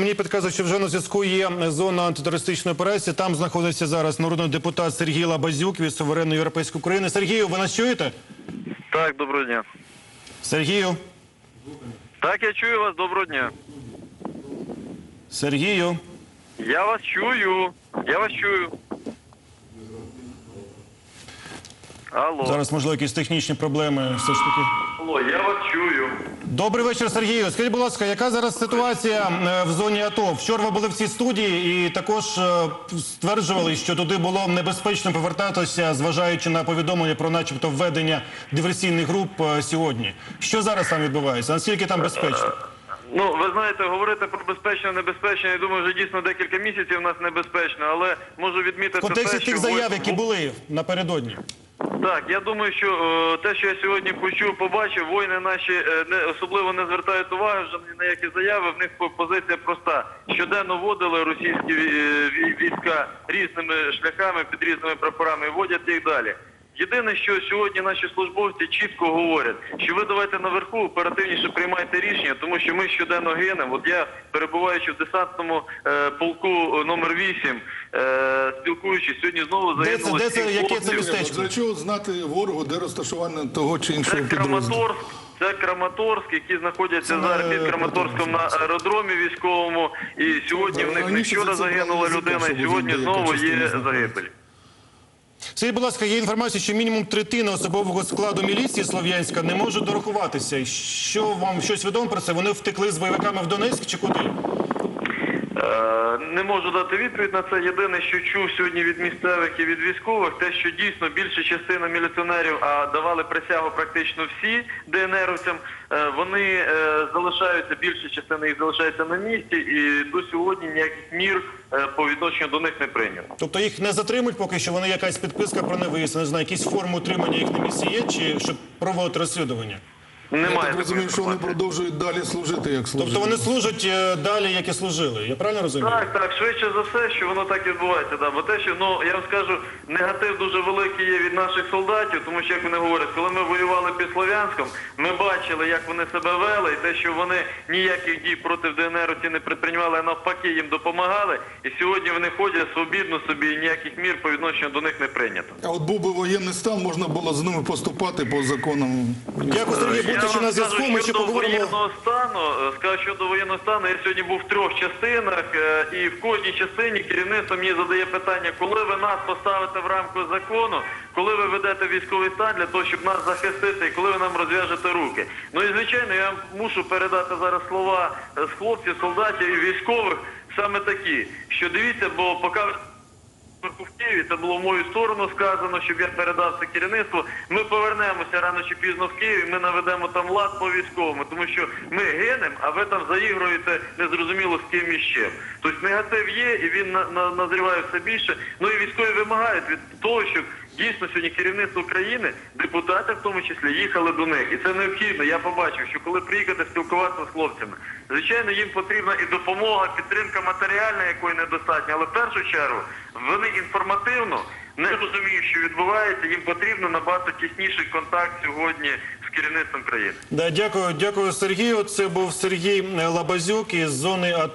Мені підказують, що вже на зв'язку є зона антитерористичної операції. Там знаходиться зараз народний депутат Сергій Лабазюк від суверенної європейської України. Сергію, ви нас чуєте? Так, доброго дня. Сергію, Так, я чую вас, доброго дня. Сергію. Я вас чую. Я вас чую. Алло. Зараз можливо якісь технічні проблеми. Все ж таки. Алло, я вас чую. Добрий вечір, Сергію. Скажіть, будь ласка, яка зараз ситуація е, в зоні АТО? Вчора ви були в цій студії і також е, стверджували, що туди було небезпечно повертатися, зважаючи на повідомлення про, начебто, введення диверсійних груп е, сьогодні. Що зараз там відбувається? Наскільки там безпечно? Ну, ви знаєте, говорити про безпечно, небезпечно, я думаю, вже дійсно декілька місяців у нас небезпечно, але можу відмітити В контексті те, тих заяв, ви- які були напередодні. Так, я думаю, що е, те, що я сьогодні почув, побачив, воїни наші е, не особливо не звертають уваги вже ні на які заяви. В них по- позиція проста. Щоденно вводили російські е, війська різними шляхами під різними прапорами, і вводять їх далі. Єдине, що сьогодні наші службовці чітко говорять, що ви давайте наверху оперативніше приймайте рішення, тому що ми щоденно гинемо. От я перебуваючи в десантному е, полку е, номер 8, е, спілкуючись, сьогодні знову Де це- де це- сім яке це хлопців. містечко? Для чого знати ворогу, де розташування того чи Це іншого підрозділу? Краматорськ, це Краматорськ, які знаходяться Це зараз на- під Краматорськом на аеродромі військовому. І сьогодні в них не Раніше вчора загинула людина, і сьогодні знову є загибель. Скажіть, будь ласка, є інформація, що мінімум третина особового складу міліції Слов'янська не може дорахуватися. Що вам щось відомо про це? Вони втекли з бойовиками в Донецьк чи куди? Не можу дати відповідь на це. Єдине, що чув сьогодні від місцевих і від військових, те, що дійсно більша частина міліціонерів, а давали присягу практично всі ДНРовцям, е, вони е, залишаються, більша частина їх залишається на місці, і до сьогодні ніяких мір е, по відношенню до них не прийнято. Тобто їх не затримують поки що, вони якась підписка про невиїзд, не знаю, якісь форми утримання їх на місці є, чи щоб проводити розслідування? Я Немає так розумію, що вони продовжують далі служити, як служили. Тобто вони служать е, далі, як і служили. Я правильно розумію? Так, так, швидше за все, що воно так відбувається. Да. Бо те, що ну я вам скажу, негатив дуже великий є від наших солдатів, тому що як вони говорять, коли ми воювали під Слов'янськом, ми бачили, як вони себе вели, і те, що вони ніяких дій проти ДНР ці не предприймали, а навпаки їм допомагали. І сьогодні вони ходять свобідно собі, і ніяких мір по відношенню до них не прийнято. А от був би воєнний стан, можна було з ними поступати по законам. Дякую, Сергій. Ще на зв'язку. Ми ще поговоримо. воєнного стану. е, Скажу щодо воєнного стану. Я сьогодні був в трьох частинах, е, і в кожній частині керівництво мені задає питання, коли ви нас поставите в рамку закону, коли ви ведете військовий стан для того, щоб нас захистити, і коли ви нам розв'яжете руки. Ну і звичайно, я мушу передати зараз слова е, з хлопців, солдатів і військових саме такі, що дивіться, бо поки Києві, це було в мою сторону сказано, щоб я передав це керівництву. Ми повернемося рано чи пізно в Київ, ми наведемо там лад по військовому, тому що ми гинемо, а ви там заігруєте незрозуміло з ким і з чим. Тобто негатив є, і він на, на, назріває все більше. Ну і військові вимагають від того, щоб дійсно сьогодні керівництво країни, депутати в тому числі, їхали до них. І це необхідно. Я побачив, що коли приїхати спілкуватися з хлопцями, звичайно, їм потрібна і допомога, підтримка матеріальна, якої недостатньо, але в першу чергу вони інформативно не розуміють, що відбувається. Їм потрібно набагато тісніший контакт сьогодні з керівництвом країни. Да, дякую, дякую, Сергію. Це був Сергій Лабазюк із зони АТО.